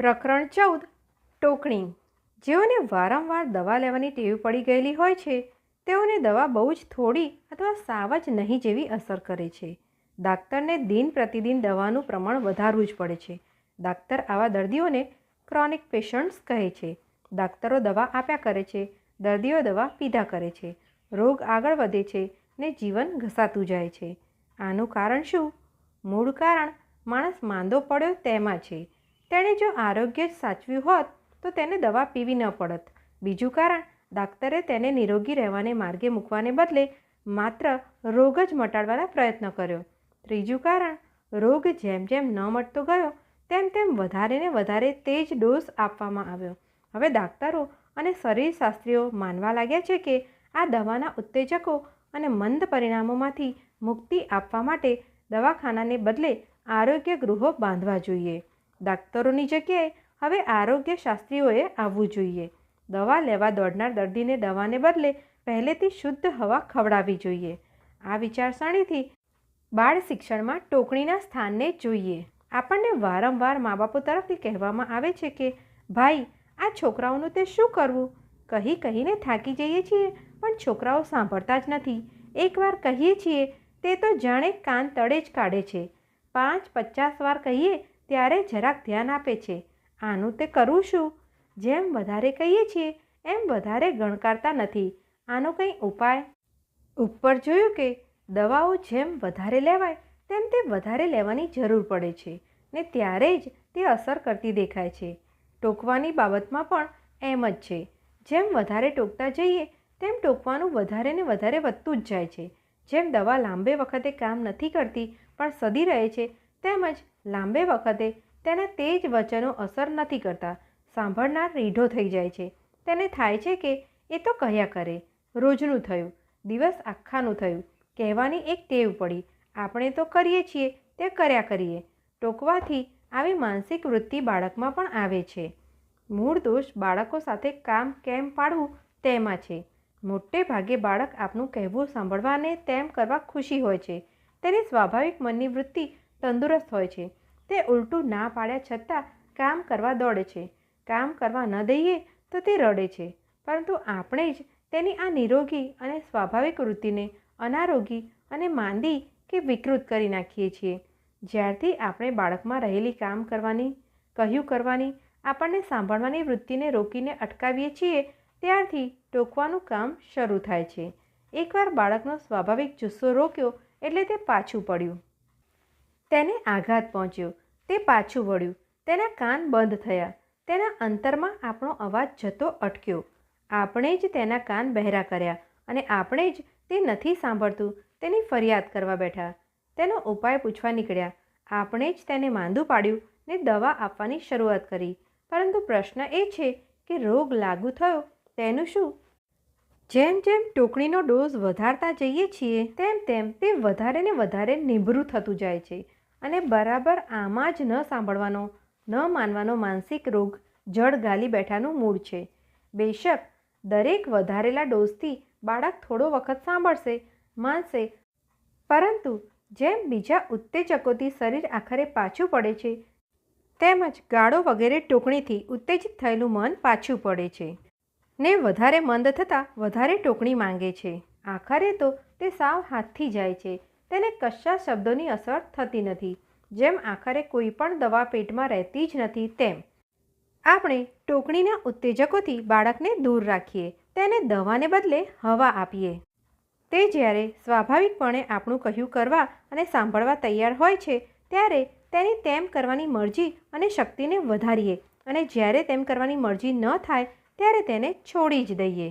પ્રકરણ ચૌદ, ટોકણી. જેઓને વારંવાર દવા લેવાની ટેવ પડી ગયેલી હોય છે, તેઓને દવા બહુ જ થોડી અથવા સાવ જ નહીં જેવી અસર કરે છે. ડાક્ટરને દિન પ્રતિદિન દવાનું પ્રમાણ વધારવું જ પડે છે. ડાક્ટર આવા દર્દીઓને ક્રોનિક પેશન્ટ્સ કહે છે. ડાક્ટરો દવા આપ્યા કરે છે, દર્દીઓ દવા પીધા કરે છે. રોગ આગળ વધે છે ને જીવન ઘસાતું જાય છે. આનું કારણ શું? મૂળ કારણ, માણસ માંદો પડ્યો તેમાં છે. તેણે જો આરોગ્ય જ સાચવ્યું હોત, તો તેને દવા પીવી ન પડત. બીજું કારણ ડાક્ટરે તેને નિરોગી રહેવાને માર્ગે મૂકવાને બદલે માત્ર રોગ જ મટાડવાના પ્રયત્ન કર્યો. ત્રીજું કારણ, રોગ જેમ જેમ ન મટતો ગયો, તેમ તેમ વધારે ને વધારે તેજ ડોઝ આપવામાં આવ્યો. હવે ડાક્ટરો અને શરીરશાસ્ત્રીઓ માનવા લાગ્યા છે કે આ દવાના ઉત્તેજકો અને મંદ પરિણામોમાંથી મુક્તિ આપવા માટે દવાખાનાને બદલે આરોગ્ય ગૃહો બાંધવા જોઈએ. દાક્તરોની જગ્યાએ હવે આરોગ્ય શાસ્ત્રીઓએ આવવું જોઈએ. દવા લેવા દોડનાર દર્દીને દવાને બદલે પહેલેથી શુદ્ધ હવા ખવડાવવી જોઈએ. આ વિચારસરણીથી બાળ શિક્ષણમાં ટોકણીના સ્થાનને જોઈએ. આપણને વારંવાર મા બાપો તરફથી કહેવામાં આવે છે કે, ભાઈ, આ છોકરાઓનું તે શું કરવું? કહી કહીને થાકી જઈએ છીએ, પણ છોકરાઓ સાંભળતા જ નથી. એકવાર કહીએ છીએ, તે તો જાણે કાન તળે જ કાઢે છે. પાંચ, પચાસ વાર કહીએ ત્યારે જરાક ધ્યાન આપે છે. આનું તે કરું શું જેમ વધારે કહીએ છીએ, એમ વધારે ગણકારતા નથી. આનો કંઈ ઉપાય? ઉપર જોયું કે દવાઓ જેમ વધારે લેવાય, તેમ તે વધારે લેવાની જરૂર પડે છે ને ત્યારે જ તે અસર કરતી દેખાય છે. ટોકવાની બાબતમાં પણ એમ જ છે. જેમ વધારે ટોકતા જઈએ, તેમ ટોકવાનું વધારે ને વધારે વધતું જ જાય છે. જેમ દવા લાંબે વખતે કામ નથી કરતી, પણ સદી રહે છે તેમજ લાંબે વખતે તેના તે જ વચનો અસર નથી કરતા. સાંભળનાર રીઢો થઈ જાય છે. તેને થાય છે કે એ તો કહ્યા કરે. રોજનું થયું. દિવસ આખાનું થયું. કહેવાની એક ટેવ પડી. આપણે તો કરીએ છીએ. તે કર્યા કરીએ. ટોકવાથી આવી માનસિક વૃત્તિ બાળકમાં પણ આવે છે. મૂળ દોષ બાળકો સાથે કામ કેમ પાડવું તેમાં છે. મોટે ભાગે બાળક આપનું કહેવું સાંભળવાને તેમ કરવા ખુશી હોય છે. તેની સ્વાભાવિક મનની વૃત્તિ તંદુરસ્ત હોય છે. તે ઉલટું ના પાડ્યા છતાં કામ કરવા દોડે છે. કામ કરવા ન દઈએ તો તે રડે છે. પરંતુ આપણે જ તેની આ નિરોગી અને સ્વાભાવિક વૃત્તિને અનારોગી અને માંદી કે વિકૃત કરી નાખીએ છીએ. જ્યારથી આપણે બાળકમાં રહેલી કામ કરવાની, કહ્યું કરવાની, આપણને સાંભળવાની વૃત્તિને રોકીને અટકાવીએ છીએ, ત્યારથી ટોકવાનું કામ શરૂ થાય છે. એકવાર બાળકનો સ્વાભાવિક જુસ્સો રોક્યો એટલે તે પાછું પડ્યું. તેને આઘાત પહોંચ્યો. તે પાછું વળ્યું. તેના કાન બંધ થયા. તેના અંતરમાં આપણો અવાજ જતો અટક્યો. આપણે જ તેના કાન બહેરા કર્યા અને આપણે જ તે નથી સાંભળતું. તેની ફરિયાદ કરવા બેઠા. તેનો ઉપાય પૂછવા નીકળ્યા. આપણે જ તેને માંદું પાડ્યું ને દવા આપવાની શરૂઆત કરી. પરંતુ પ્રશ્ન એ છે કે રોગ લાગુ થયો તેનું શું? જેમ જેમ ટોકણીનો ડોઝ વધારતા જઈએ છીએ, તેમ તેમ તે વધારે ને વધારે નિભરું થતું જાય છે. અને બરાબર આમાં જ ન સાંભળવાનો, ન માનવાનો માનસિક રોગ જડ ગાલી બેઠાનું મૂળ છે. બેશક દરેક વધારેલા ડોઝથી બાળક થોડો વખત સાંભળશે, માનશે. પરંતુ જેમ બીજા ઉત્તેજકોથી શરીર આખરે પાછું પડે છે, તેમજ ગાળો વગેરે ટોકણીથી ઉત્તેજિત થયેલું મન પાછું પડે છે. ને વધારે મંદ થતાં વધારે ટોકણી માંગે છે. આખરે તો તે સાવ હાથથી જાય છે. તેને કશા શબ્દોની અસર થતી નથી, જેમ આખરે કોઈ પણ દવા પેટમાં રહેતી જ નથી તેમ. આપણે ટોકણીના ઉત્તેજકોથી બાળકને દૂર રાખીએ, તેને દવાને બદલે હવા આપીએ. તે જ્યારે સ્વાભાવિકપણે આપણું કહ્યું કરવા અને સાંભળવા તૈયાર હોય છે, ત્યારે તેની તેમ કરવાની મરજી અને શક્તિને વધારીએ અને જ્યારે તેમ કરવાની મરજી ન થાય, ત્યારે તેને છોડી જ દઈએ.